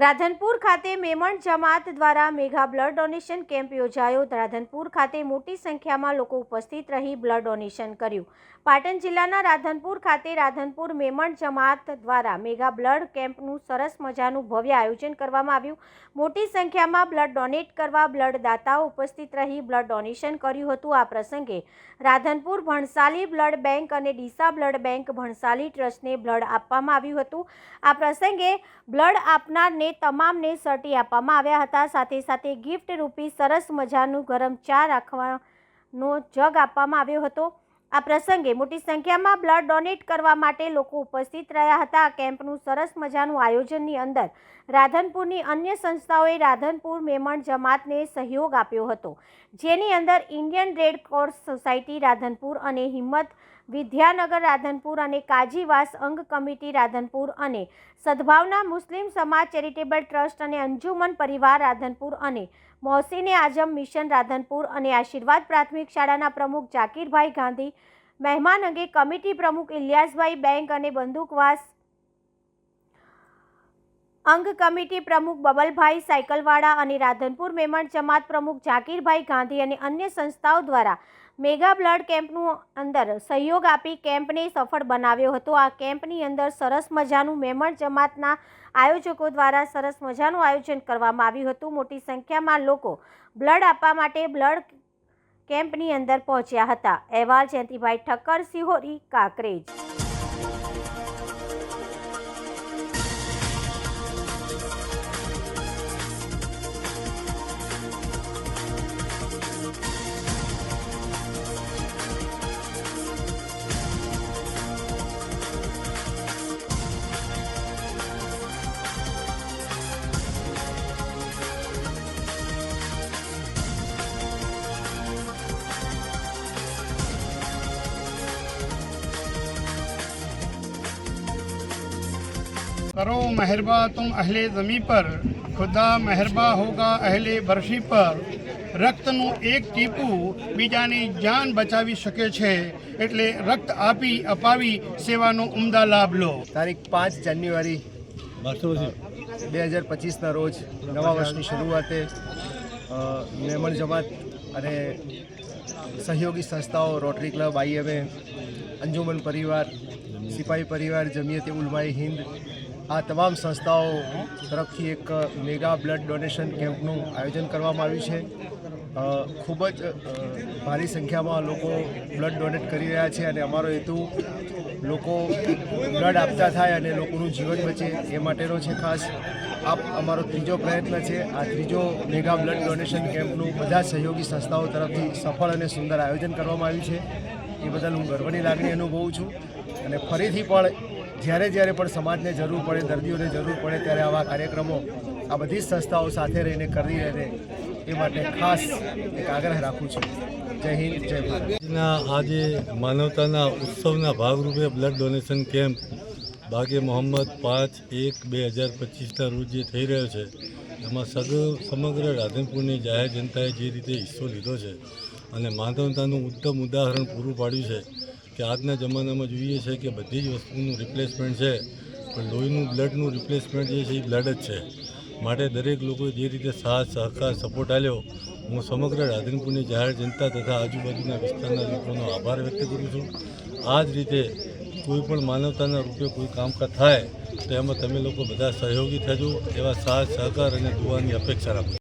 રાધનપુર ખાતે મેમણ જમાત દ્વારા mega blood donation camp યોજાયો. રાધનપુર ખાતે મોટી સંખ્યામાં લોકો ઉપસ્થિત રહી બ્લડ ડોનેશન કર્યું. પાટણ જિલ્લાના રાધનપુર ખાતે રાધનપુર મેમણ જમાત દ્વારા મેગા બ્લડ કેમ્પનું સરસ મજાનું ભવ્ય આયોજન કરવામાં આવ્યું. મોટી સંખ્યામાં બ્લડ ડોનેટ કરવા બ્લડ દાતાઓ ઉપસ્થિત રહી બ્લડ ડોનેશન કર્યું હતું. આ પ્રસંગે રાધનપુર ભણસાલી બ્લડ બેંક અને ડીસા બ્લડ બેંક ભણસાલી ટ્રસ્ટને બ્લડ આપવામાં આવ્યું હતું. આ પ્રસંગે બ્લડ આપનારને તમામને સર્ટી આપવામાં આવ્યા હતા. સાથે સાથે ગિફ્ટ રૂપી સરસ મજાનું ગરમ ચા રાખવાનો જગ આપવામાં આવ્યો હતો. આ પ્રસંગે મોટી સંખ્યામાં બ્લડ ડોનેટ કરવા માટે લોકો ઉપસ્થિત રહ્યા હતા. કેમ્પનું સરસ મજાનું આયોજનની અંદર રાધનપુરની અન્ય સંસ્થાઓએ રાધનપુર મેમણ જમાતને સહયોગ આપ્યો હતો. જેની અંદર Indian Red Cross Society Radhanpur અને હિંમત વિદ્યાનગર રાધનપુર અને કાજીવાસ અંગ કમિટી રાધનપુર અને સદભાવના મુસ્લિમ સમાજ ચેરિટેબલ ટ્રસ્ટ અને અંજુમન પરિવાર રાધનપુર અને મોહસીને આઝમ મિશન રાધનપુર અને આશીર્વાદ પ્રાથમિક શાળાના પ્રમુખ જાકીરભાઈ ગાંધી, મહેમાન અંગે કમિટી પ્રમુખ ઇલિયાસભાઈ બેંક અને બંદૂકવાસ અંગ કમિટી પ્રમુખ બબલભાઈ સાયકલવાળા અને રાધનપુર મેમણ જમાત પ્રમુખ જાકીરભાઈ ગાંધી અને અન્ય સંસ્થાઓ દ્વારા મેગા બ્લડ કેમ્પનું અંદર સહયોગ આપી કેમ્પને સફળ બનાવ્યો હતો. આ કેમ્પની અંદર સરસ મજાનું મેમણ જમાતના આયોજકો દ્વારા સરસ મજાનું આયોજન કરવામાં આવ્યું હતું. મોટી સંખ્યામાં લોકો બ્લડ આપવા માટે બ્લડ કેમ્પની અંદર પહોંચ્યા હતા. અહેવાલ જયંતિભાઈ ઠક્કર, સિહોરી, કાંકરેજ. करो मेहरबा तुम अहले ज़मी पर ખુદા મહેરબા હોગા અહેલે બરફી પર રક્તનું એક ટીપું બીજાની જાન બચાવી શકે છે એટલે રક્ત આપી અપાવી સેવાનો ઉમદા લાભ લો તારીખ પાંચ જાન્યુઆરી બે હજાર પચીસના રોજ નવા વર્ષની શરૂઆતે અ, મેમણ જમાત અને સહયોગી સંસ્થાઓ રોટરી ક્લબ આઈએમએ અંજુમન પરિવાર સિપાહી પરિવાર જમિયતે ઉલમાઈ હિન્દ આ તમામ સંસ્થાઓ તરફથી એક મેગા બ્લડ ડોનેશન કેમ્પનું આયોજન કરવામાં આવ્યું છે. ખૂબ જ ભારી સંખ્યામાં લોકો બ્લડ ડોનેટ કરી રહ્યા છે અને અમારો હેતુ લોકો બ્લડ આપતા થાય અને લોકોનું જીવન બચે એ માટેનો છે ખાસ. આ અમારો ત્રીજો પ્રયત્ન છે. આ ત્રીજો મેગા બ્લડ ડોનેશન કેમ્પનું બધા સહયોગી સંસ્થાઓ તરફથી સફળ અને સુંદર આયોજન કરવામાં આવ્યું છે. એ બદલ હું ગર્વની લાગણી અનુભવું છું. અને ફરીથી પણ જ્યારે જ્યારે પણ સમાજને જરૂર પડે, દર્દીઓને જરૂર પડે ત્યારે આવા કાર્યક્રમો આ બધી જ સંસ્થાઓ સાથે રહીને કરી રહે એ માટે ખાસ એક આગ્રહ રાખું છું. જય હિન્દ, જય ભારત. આજે માનવતાના ઉત્સવના ભાગરૂપે બ્લડ ડોનેશન કેમ્પ બાગે મોહમ્મદ પાંચ એક બે હજાર પચીસના રોજ જે થઈ રહ્યો છે, એમાં સગ, સમગ્ર રાધનપુરની જાહેર જનતાએ જે રીતે હિસ્સો લીધો છે અને માનવતાનું ઉત્તમ ઉદાહરણ પૂરું પાડ્યું છે કે આજના જમાનામાં જોઈએ છે કે બધી જ વસ્તુનું રિપ્લેસમેન્ટ છે, પણ લોહીનું બ્લડનું રિપ્લેસમેન્ટ જે છે એ બ્લડ જ છે. માટે દરેક લોકોએ જે રીતે સાથ, સહકાર સપોર્ટ આપ્યો, હું સમગ્ર રાધનપુરની જાહેર જનતા તથા આજુબાજુના વિસ્તારના લોકોનો આભાર વ્યક્ત કરું છું. આ જ રીતે કોઈ પણ માનવતાના રૂપે કોઈ કામકાજ થાય, તો એમાં તમે લોકો બધા સહયોગી થજો, એવા સાથ, સહકાર અને દુવાની અપેક્ષા રાખું